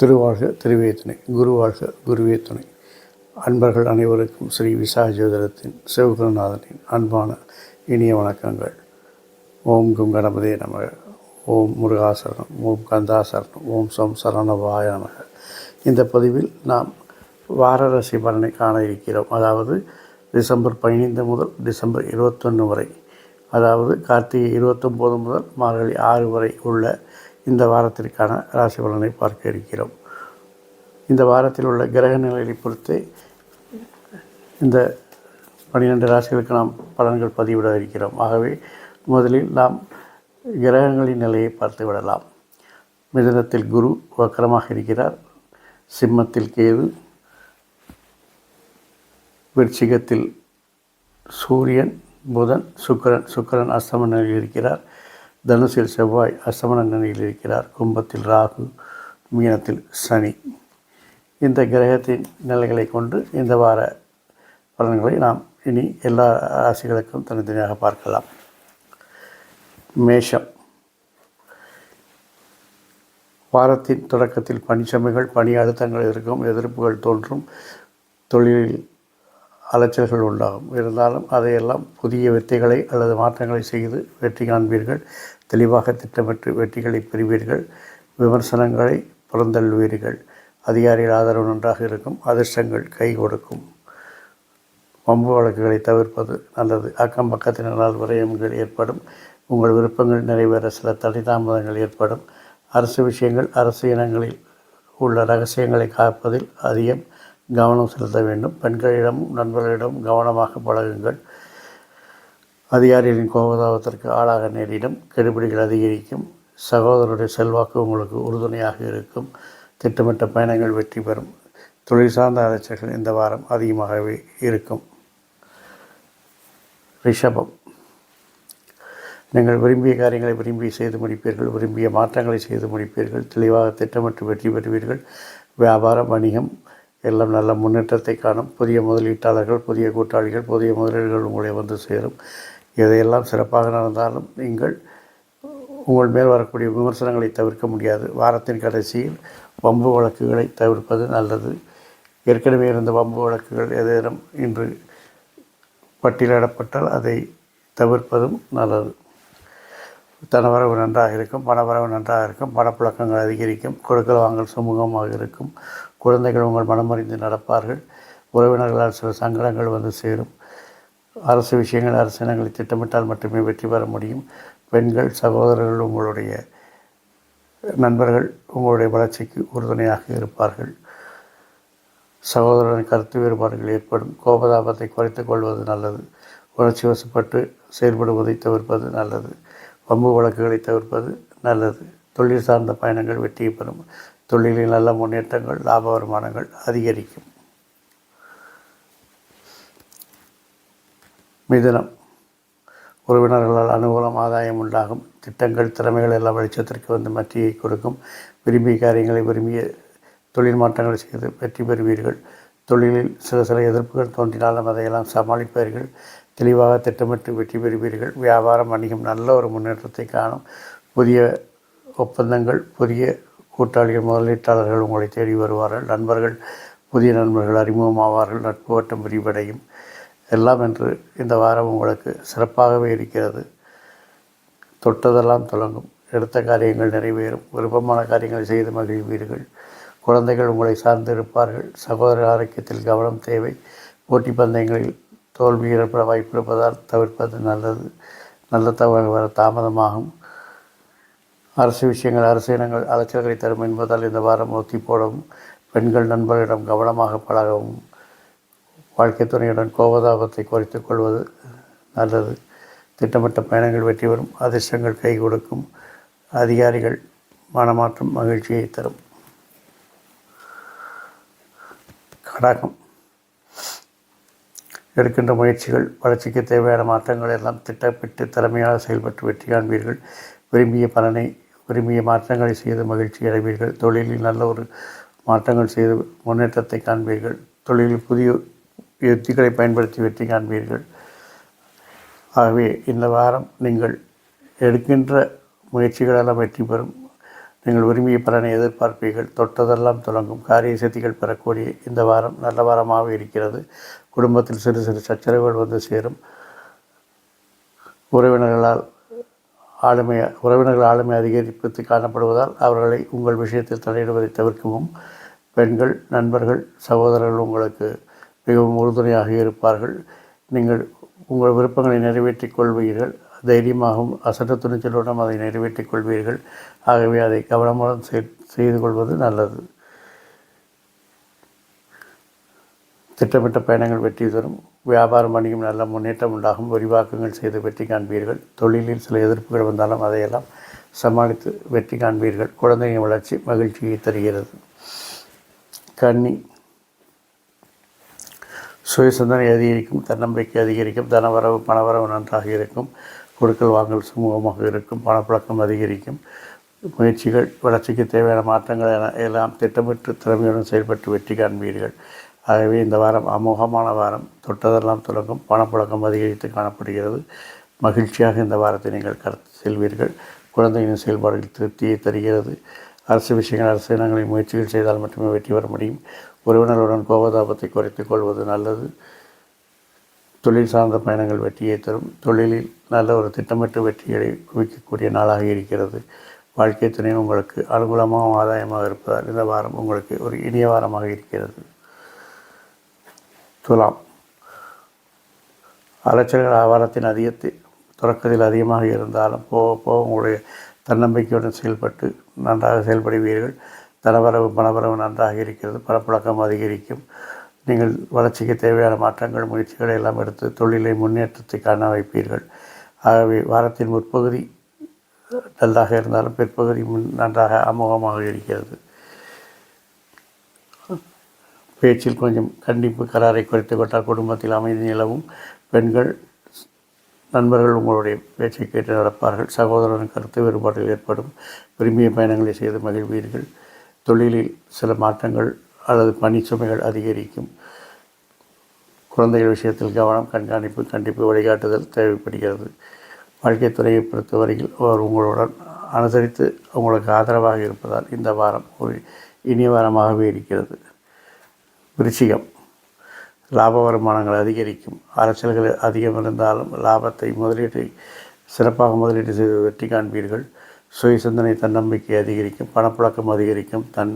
திருவாழ்க திருவே குருவாழ்க குருவே அன்பர்கள் அனைவருக்கும் ஸ்ரீ விசாகஜோதரத்தின் சிவகுருநாதனின் அன்பான இனிய வணக்கங்கள். ஓம் கும் கணபதே நமக. ஓம் முருகாசரணம் ஓம் கந்தாசரணம் ஓம் சோம் சரணவாய நமக. இந்த பதிவில் நாம் வாரராசி பலனை காண இருக்கிறோம். அதாவது டிசம்பர் பதினைந்து முதல் டிசம்பர் இருபத்தொன்று வரை அதாவது கார்த்திகை இருபத்தொம்போது முதல் மார்கழி ஆறு வரை உள்ள இந்த வாரத்திற்கான ராசி பலனை பார்க்க இருக்கிறோம். இந்த வாரத்தில் உள்ள கிரக நிலைகளை பொறுத்து இந்த பன்னிரெண்டு ராசிகளுக்கு நாம் பலன்கள் பதிவிட இருக்கிறோம். ஆகவே முதலில் நாம் கிரகங்களின் நிலையை பார்த்து விடலாம். மிதனத்தில் குரு வக்கரமாக இருக்கிறார். சிம்மத்தில் கேது விருச்சிகத்தில் சூரியன் புதன் சுக்கிரன் சுக்கரன் அஸ்தமன நிலையில் இருக்கிறார். தனுசில் செவ்வாய் அஸ்தமன நிலையில் இருக்கிறார். கும்பத்தில் ராகு மீனத்தில் சனி. இந்த கிரகத்தின் நிலைகளை கொண்டு இந்த வார பலன்களை நாம் இனி எல்லா ராசிகளுக்கும் தனித்தனியாக பார்க்கலாம். மேஷம். வாரத்தின் தொடக்கத்தில் பணிச்சுமைகள் பணி அழுத்தங்கள் இருக்கும் எதிர்ப்புகள் தோன்றும் தொழிலில் அலைச்சல்கள் உண்டாகும். இருந்தாலும் அதையெல்லாம் புதிய வெற்றிகளை அல்லது மாற்றங்களை செய்து வெற்றி காண்பீர்கள். தெளிவாக திட்டமிட்டு வெற்றிகளை பெறுவீர்கள். விமர்சனங்களை புறந்தள்ளுவீர்கள். அதிகாரிகள் ஆதரவு நன்றாக இருக்கும். அதிர்ஷ்டங்கள் கை கொடுக்கும். வம்பு வழக்குகளை தவிர்ப்பது நல்லது. அக்கம் பக்கத்தினரால் விரயங்கள் ஏற்படும். உங்கள் விருப்பங்கள் நிறைவேற சில தடை தாமதங்கள் ஏற்படும். அரசு விஷயங்கள் அரசு இனங்களில் உள்ள ரகசியங்களை காப்பதில் அதிகம் கவனம் செலுத்த வேண்டும். பெண்களிடம் நண்பர்களிடம் கவனமாக பழகுங்கள். அதிகாரிகளின் கோபதாபத்திற்கு ஆளாக நேரிடும். கெடுபிடிகள் அதிகரிக்கும். சகோதரருடைய செல்வாக்கு உங்களுக்கு உறுதுணையாக இருக்கும். திட்டமிட்ட பயணங்கள் வெற்றி பெறும். தொழில் சார்ந்த அலைச்சல்கள் இந்த வாரம் அதிகமாகவே இருக்கும். ரிஷபம். நீங்கள் விரும்பிய காரியங்களை விரும்பி செய்து முடிப்பீர்கள் விரும்பிய மாற்றங்களை செய்து முடிப்பீர்கள் தெளிவாக திட்டமிட்டு வெற்றி பெறுவீர்கள். வியாபாரம் வணிகம் எல்லாம் நல்ல முன்னேற்றத்தை காணும். புதிய முதலீட்டாளர்கள் புதிய கூட்டாளிகள் புதிய முதலீடுகள் உங்களை வந்து சேரும். இதையெல்லாம் சிறப்பாக நடந்தாலும் நீங்கள் உங்கள் மேல் வரக்கூடிய விமர்சனங்களை தவிர்க்க முடியாது. வாரத்தின் கடைசியில் வம்பு வழக்குகளை தவிர்ப்பது நல்லது. ஏற்கனவே இருந்த வம்பு வழக்குகள் ஏதேனும் இன்று பட்டியலிடப்பட்டால் அதை தவிர்ப்பதும் நல்லது. தனவரவு நன்றாக இருக்கும் பணவரவு நன்றாக இருக்கும் பணப்புழக்கங்கள் அதிகரிக்கும் கொடுக்கல் வாங்கல் சுமூகமாக இருக்கும் குழந்தைகள் உங்கள் மனமறிந்து நடப்பார்கள் உறவினர்களால் சில சங்கடங்கள் வந்து சேரும். அரசு விஷயங்கள் அரசினங்களை திட்டமிட்டால் மட்டுமே வெற்றி பெற முடியும். பெண்கள் சகோதரர்கள் உங்களுடைய நண்பர்கள் உங்களுடைய வளர்ச்சிக்கு உறுதுணையாக இருப்பார்கள். சகோதரன் கருத்து வேறுபாடுகள் ஏற்படும். கோபதாபத்தை குறைத்துக் கொள்வது நல்லது. உணர்ச்சி வசப்பட்டு செயல்படுவதை தவிர்ப்பது நல்லது. வம்பு வழக்குகளை தவிர்ப்பது நல்லது. தொழில் சார்ந்த பயணங்கள் வெற்றி பெறும். தொழிலில் நல்ல முன்னேற்றங்கள் லாப வருமானங்கள் அதிகரிக்கும். மிதனம். உறவினர்களால் அனுகூலம் ஆதாயம் உண்டாகும். திட்டங்கள் திறமைகள் எல்லாம் வெளிச்சத்திற்கு வந்து மத்தியை கொடுக்கும். விரும்பிய காரியங்களை விரும்பிய தொழில் மாற்றங்களை செய்து வெற்றி பெறுவீர்கள். தொழிலில் சில சில எதிர்ப்புகள் தோன்றினாலும் அதையெல்லாம் சமாளிப்பீர்கள். தெளிவாக திட்டமிட்டு வெற்றி பெறுவீர்கள். வியாபாரம் வணிகம் நல்ல ஒரு முன்னேற்றத்தை காணும். புதிய ஒப்பந்தங்கள் புதிய கூட்டாளிகள் முதலீட்டாளர்கள் உங்களை தேடி வருவார்கள். நண்பர்கள் புதிய நண்பர்கள் அறிமுகமாவார்கள் நட்பு வட்டம் விரிவடையும். எல்லாம் என்று இந்த வாரம் உங்களுக்கு சிறப்பாகவே இருக்கிறது. தொட்டதெல்லாம் தொடங்கும். எடுத்த காரியங்கள் நிறைவேறும். விருப்பமான காரியங்களை செய்து மகிழ்வீர்கள். குழந்தைகள் உங்களை சார்ந்து இருப்பார்கள். சகோதர ஆரோக்கியத்தில் கவனம் தேவை. போட்டி பந்தயங்களில் தோல்வி ஏற்பட வாய்ப்பு இருப்பதால் தவிர்ப்பது நல்லது. நல்ல தகவல் வர தாமதமாகும். அரசு விஷயங்கள் அரசு இனங்கள் அலைச்சல்களை தரும் என்பதால் இந்த வாரம் ஒத்தி போடவும் பெண்கள் நண்பர்களிடம் கவனமாக பழகவும் வாழ்க்கை துணையுடன் கோபதாபத்தை குறைத்துக் கொள்வது நல்லது. திட்டமிட்ட பயணங்கள் வெற்றி பெறும் அதிர்ஷ்டங்கள் கை கொடுக்கும் அதிகாரிகள் மனமாற்றம் மகிழ்ச்சியை தரும். கடகம். எடுக்கின்ற முயற்சிகள் வளர்ச்சிக்கு தேவையான மாற்றங்கள் எல்லாம் திட்டமிட்டு திறமையாக செயல்பட்டு வெற்றி காண்பீர்கள். விரும்பிய பலனை விரும்பிய மாற்றங்களை செய்து மகிழ்ச்சி அடைவீர்கள். தொழிலில் நல்ல ஒரு மாற்றங்கள் செய்து முன்னேற்றத்தை காண்பீர்கள். தொழிலில் புதிய யுத்திகளை பயன்படுத்தி வெற்றி காண்பீர்கள். ஆகவே இந்த வாரம் நீங்கள் எடுக்கின்ற முயற்சிகளெல்லாம் வெற்றி பெறும். நீங்கள் விரும்பிய பலனை எதிர்பார்ப்பீர்கள். தொட்டதெல்லாம் தொடங்கும். காரிய சக்திகள் பெறக்கூடிய இந்த வாரம் நல்ல வாரமாக இருக்கிறது. குடும்பத்தில் சிறு சிறு சச்சரவுகள் வந்து சேரும். உறவினர்களால் ஆளுமை உறவினர்கள் ஆளுமை அதிகரிப்பித்து காணப்படுவதால் அவர்களை உங்கள் விஷயத்தில் தலையிடுவதை தவிர்க்கவும். பெண்கள் நண்பர்கள் சகோதரர்கள் உங்களுக்கு மிகவும் உறுதுணையாக இருப்பார்கள். நீங்கள் உங்கள் விருப்பங்களை நிறைவேற்றிக் கொள்வீர்கள். தைரியமாகவும் அசட்ட துணிச்சலுடன் அதை நிறைவேற்றிக் கொள்வீர்கள். ஆகவே அதை கவனமுடன் செய்- செய்து கொள்வது நல்லது. திட்டமிட்ட பயணங்கள் வெற்றி தரும். வியாபாரம் வணிகம் நல்ல முன்னேற்றம் உண்டாகும். விரிவாக்கங்கள் செய்து வெற்றி காண்பீர்கள். தொழிலில் சில எதிர்ப்புகள் வந்தாலும் அதையெல்லாம் சமாளித்து வெற்றி காண்பீர்கள். குழந்தையின் வளர்ச்சி மகிழ்ச்சியை தருகிறது. கன்னி. சுயசிந்தனை அதிகரிக்கும் தன்னம்பிக்கை அதிகரிக்கும் தனவரவு பணவரவு நன்றாக இருக்கும். கொடுக்கல் வாங்கல் சுமூகமாக இருக்கும். பணப்பழக்கம் அதிகரிக்கும். முயற்சிகள் வளர்ச்சிக்கு தேவையான மாற்றங்கள் என எல்லாம் திட்டமிட்டு திறமையுடன் செயல்பட்டு வெற்றி காண்பீர்கள். ஆகவே இந்த வாரம் அமோகமான வாரம். தொட்டதெல்லாம் தொடங்கும். பணப்புழக்கம் அதிகரித்து காணப்படுகிறது. மகிழ்ச்சியாக இந்த வாரத்தை நீங்கள் கடத்து செல்வீர்கள். குழந்தையின் செயல்பாடுகள் திருப்தியை தருகிறது. அரசு விஷயங்கள் அரசு இனங்களின் முயற்சிகள் செய்தால் மட்டுமே வெற்றி பெற முடியும். உறவினர்களுடன் கோபதாபத்தை குறைத்துக் கொள்வது நல்லது. தொழில் சார்ந்த பயணங்கள் வெற்றியை தரும். தொழிலில் நல்ல ஒரு திட்டமிட்ட வெற்றிகளை குவிக்கக்கூடிய நாளாக இருக்கிறது. வாழ்க்கை துணை உங்களுக்கு அனுகூலமாகவும் ஆதாயமாக இருப்பதால் இந்த வாரம் உங்களுக்கு ஒரு இனிய வாரமாக இருக்கிறது. துலாம். அலைச்சல்கள் ஆவாரத்தின் அதிகத்தை தொடக்கத்தில் அதிகமாக இருந்தாலும் போக போக உங்களுடைய தன்னம்பிக்கையுடன் செயல்பட்டு நன்றாக செயல்படுவீர்கள். தனவரவு பணவரவு நன்றாக இருக்கிறது. பணப்புழக்கம் அதிகரிக்கும். நீங்கள் வளர்ச்சிக்கு தேவையான மாற்றங்கள் முயற்சிகளை எல்லாம் எடுத்து தொழிலை முன்னேற்றத்தை காண வைப்பீர்கள். ஆகவே வாரத்தின் முற்பகுதி நல்லாக இருந்தாலும் பிற்பகுதி முன் நன்றாக அமோகமாக இருக்கிறது. பேச்சில் கொஞ்சம் கண்டிப்பு கராரை குறைத்து கொண்டால் குடும்பத்தில் அமைதி நிலவும். பெண்கள் நண்பர்கள் உங்களுடைய பேச்சை கேட்டு நடப்பார்கள். சகோதரன் கருத்து வேறுபாடுகள் ஏற்படும். விரும்பிய பயணங்களை செய்து மகிழ்வீர்கள். தொழிலில் சில மாற்றங்கள் அல்லது பணிச்சுமைகள் அதிகரிக்கும். குழந்தைகள் விஷயத்தில் கவனம் கண்காணிப்பு கண்டிப்பு வழிகாட்டுதல் தேவைப்படுகிறது. வாழ்க்கை துறையை பொறுத்தவரையில் அவர் உங்களுடன் அனுசரித்து உங்களுக்கு ஆதரவாக இருப்பதால் இந்த வாரம் ஒரு இனிய வாரமாகவே இருக்கிறது. விருச்சிகம். லாப வருமானங்கள் அதிகரிக்கும். அரசியல்கள் அதிகம் இருந்தாலும் லாபத்தை முதலீட்டை சிறப்பாக முதலீடு செய்து வெற்றி காண்பீர்கள். சுய சிந்தனை தன்னம்பிக்கை அதிகரிக்கும். பணப்புழக்கம் அதிகரிக்கும். தன்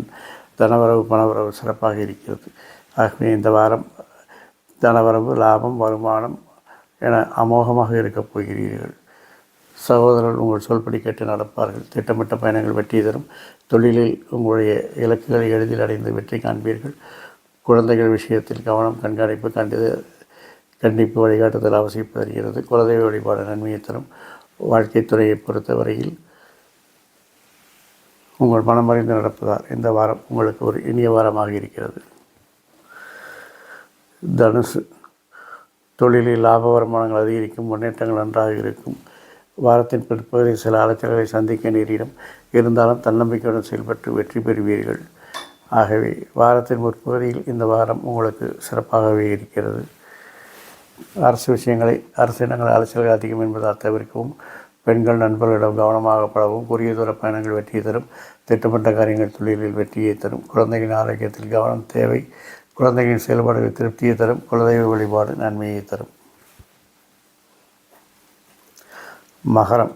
தனவரவு பணவரவு சிறப்பாக இருக்கிறது. ஆகவே இந்த வாரம் தனவரவு லாபம் வருமானம் என அமோகமாக இருக்கப் போகிறீர்கள். சகோதரர்கள் உங்கள் சொல்படி கேட்டு நடப்பார்கள். திட்டமிட்ட பயணங்கள் வெற்றி தரும். தொழிலில் உங்களுடைய இலக்குகளை எளிதில் அடைந்து வெற்றி காண்பீர்கள். குழந்தைகள் விஷயத்தில் கவனம் கண்காணிப்பு கண்டித கண்டிப்பு வழிகாட்டுதல் அவசியப்படுகிறது குலதெய்வ வழிபாடு நன்மையை தரும். வாழ்க்கைத்துறையை பொறுத்தவரையில் உங்கள் மனமறிந்து நடப்பதால் இந்த வாரம் உங்களுக்கு ஒரு இனிய வாரமாக இருக்கிறது. தனுசு தொழிலில் லாப வருமானங்கள் அதிகரிக்கும் முன்னேற்றங்கள் நன்றாக இருக்கும். வாரத்தின் பிற்பகுதியில் சில அலைச்சல்களை சந்திக்க நேரிடும். இருந்தாலும் தன்னம்பிக்கையுடன் செயல்பட்டு வெற்றி பெறுவீர்கள். ஆகவே வாரத்தின் முற்பகுதியில் இந்த வாரம் உங்களுக்கு சிறப்பாகவே இருக்கிறது. அரசு விஷயங்களை அரசு இனங்கள் அலைச்சல்கள் அதிகம் என்பதால் தவிர்க்கவும். பெண்கள் நண்பர்களிடம் கவனமாக பழகவும் குறுகிய தூர பயணங்கள் வெற்றியை தரும் திட்டமிட்ட காரியங்கள் தொழிலில் வெற்றியை தரும் குழந்தைகளின் ஆரோக்கியத்தில் கவனம் தேவை குழந்தைகளின் செயல்பாடுகள் திருப்தியை தரும் குலதெய்வ வழிபாடு நன்மையை தரும். மகரம்.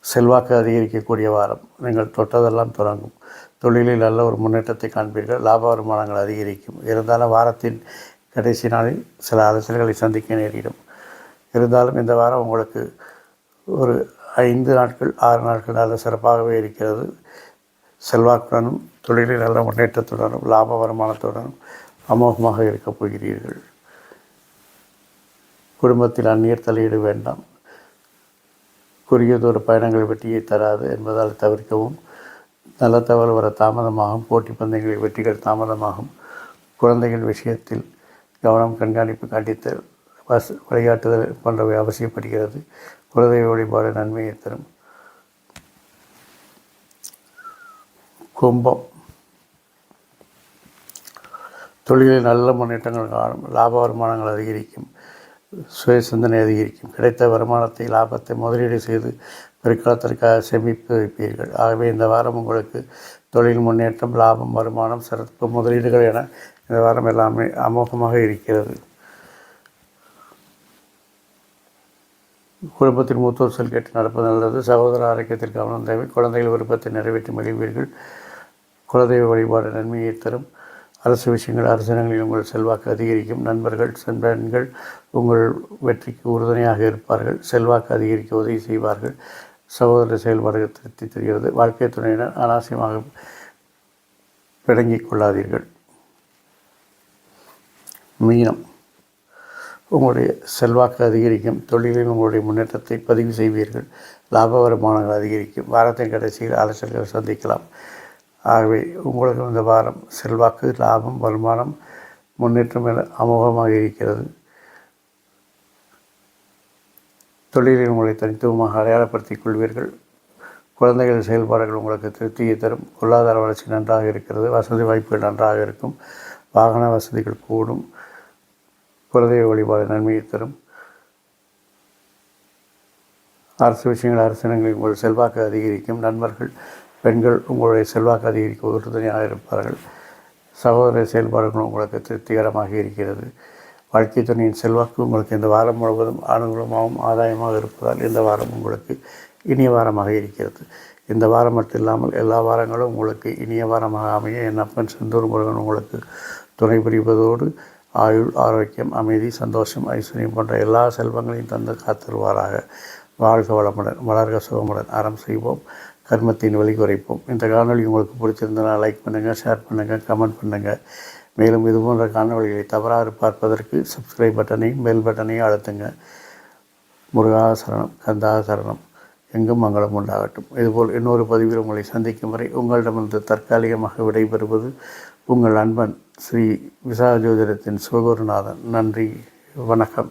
செல்வாக்கு அதிகரிக்கக்கூடிய வாரம். நீங்கள் தொட்டதெல்லாம் தொடங்கும். தொழிலில் நல்ல ஒரு முன்னேற்றத்தை காண்பீர்கள். லாப வருமானங்கள் அதிகரிக்கும். இருந்தாலும் வாரத்தின் கடைசி நாளில் சில அரசியல்களை சந்திக்க நேரிடும். இருந்தாலும் இந்த வாரம் உங்களுக்கு ஒரு ஐந்து நாட்கள் ஆறு நாட்கள் நல்ல சிறப்பாகவே இருக்கிறது. செல்வாக்குடனும் தொழிலில் நல்ல முன்னேற்றத்துடனும் லாப வருமானத்துடனும் அமோகமாக இருக்கப் போகிறீர்கள். குடும்பத்தில் அந்நியர் தலையீடு வேண்டாம். குறுகியதொரு பயணங்களை பயணங்கள் வெற்றியை தராது என்பதால் தவிர்க்கவும். நல்ல தகவல் வர தாமதமாகும். போட்டி பந்தயங்களில் வெற்றிகள் தாமதமாகும். குழந்தைகள் விஷயத்தில் கவனம் கண்காணிப்பு காட்டித்தல் வஸ் விளையாட்டுதல் போன்றவை அவசியப்படுகிறது. குலதெய்வ வழிபாடு நன்மையை தரும். கும்பம். தொழிலில் நல்ல முன்னேற்றங்கள் காணும். லாப வருமானங்கள் அதிகரிக்கும். சுய சிந்தனை அதிகரிக்கும். கிடைத்த வருமானத்தை லாபத்தை முதலீடு செய்து பிற்காலத்திற்காக சேமிப்பு வைப்பீர்கள். ஆகவே இந்த வாரம் உங்களுக்கு தொழில் முன்னேற்றம் லாபம் வருமானம் சிறப்பு முதலீடுகள் என இந்த வாரம் எல்லாமே அமோகமாக இருக்கிறது. குடும்பத்தில் மூத்தோர் சொல் கேட்டு நடப்பது நல்லது. சகோதர ஆரோக்கியத்திற்கு கவனம் தேவை. குழந்தைகள் விருப்பத்தை நிறைவேற்றி மகிழ்வீர்கள். குலதெய்வ வழிபாடு நன்மையை தரும். அரசு விஷயங்கள் அரசாங்கங்களில் உங்கள் செல்வாக்கு அதிகரிக்கும். நண்பர்கள் சென்பெண்கள் உங்கள் வெற்றிக்கு உறுதுணையாக இருப்பார்கள். செல்வாக்கு அதிகரிக்க உதவி செய்வார்கள். சகோதர செயல்பாடுகள் திருப்தி தெரிகிறது. வாழ்க்கை துணையினர் அனாவசியமாக பிடங்கிக் கொள்ளாதீர்கள். மீனம். உங்களுடைய செல்வாக்கு அதிகரிக்கும் தொழிலில் உங்களுடைய முன்னேற்றத்தை பதிவு செய்வீர்கள் லாப வருமானங்கள் அதிகரிக்கும். வாரத்தின் கடைசியில் அலைச்சல்கள் சந்திக்கலாம். ஆகவே உங்களுக்கு இந்த வாரம் செல்வாக்கு லாபம் வருமானம் முன்னேற்றம் என அமோகமாக இருக்கிறது. தொழிலில் உங்களை தனித்துவமாக அடையாளப்படுத்திக் கொள்வீர்கள். குழந்தைகள் செயல்பாடுகள் உங்களுக்கு திருப்தியை தரும். பொருளாதார வளர்ச்சி நன்றாக இருக்கிறது. வசதி வாய்ப்புகள் நன்றாக இருக்கும். வாகன வசதிகள் கூடும். குலதெய்வ வழிபாடு நன்மையை தரும். அரசு விஷயங்கள் அரசினங்களில் உங்கள் செல்வாக்கு அதிகரிக்கும். நண்பர்கள் பெண்கள் உங்களுடைய செல்வாக்கு அதிகரிக்க உறுதுணையாக இருப்பார்கள். சகோதர செயல்பாடுகள் உங்களுக்கு திருப்திகரமாக இருக்கிறது. வாழ்க்கை துணையின் செல்வாக்கு உங்களுக்கு இந்த வாரம் முழுவதும் அனுகூலமாகவும் ஆதாயமாக இருப்பதால் இந்த வாரம் உங்களுக்கு இனிய வாரமாக இருக்கிறது. இந்த வாரம் மட்டும் இல்லாமல் எல்லா வாரங்களும் உங்களுக்கு இனிய வாரமாக அமைய. என் அப்பன் செந்தூர் முருகன் உங்களுக்கு துணை புரிவதோடு ஆயுள் ஆரோக்கியம் அமைதி சந்தோஷம் ஐஸ்வர்யம் போன்ற எல்லா செல்வங்களையும் தந்து காத்திருவாராக. வாழ்க வளமுடன் வளர்க சுகமுடன். அறம் செய்வோம் கர்மத்தின் வழி குறைப்போம். இந்த காணொளி உங்களுக்கு பிடிச்சிருந்தனா லைக் பண்ணுங்கள் ஷேர் பண்ணுங்கள் கமெண்ட் பண்ணுங்கள் மேலும் இது போன்ற காணொளிகளை தவறாக பார்ப்பதற்கு சப்ஸ்கிரைப் பட்டனையும் பெல் பட்டனையும் அழுத்துங்க. முருகாசரணம் கந்தாசரணம் எங்கும் மங்களம் உண்டாகட்டும். இதுபோல் இன்னொரு பதிவில் உங்களை சந்திக்கும் வரை உங்களிடமிருந்து தற்காலிகமாக விடைபெறுவது உங்கள் அன்பன் ஸ்ரீ விசா ஜோதிடத்தின் சிவகுருநாதன் நன்றி வணக்கம்.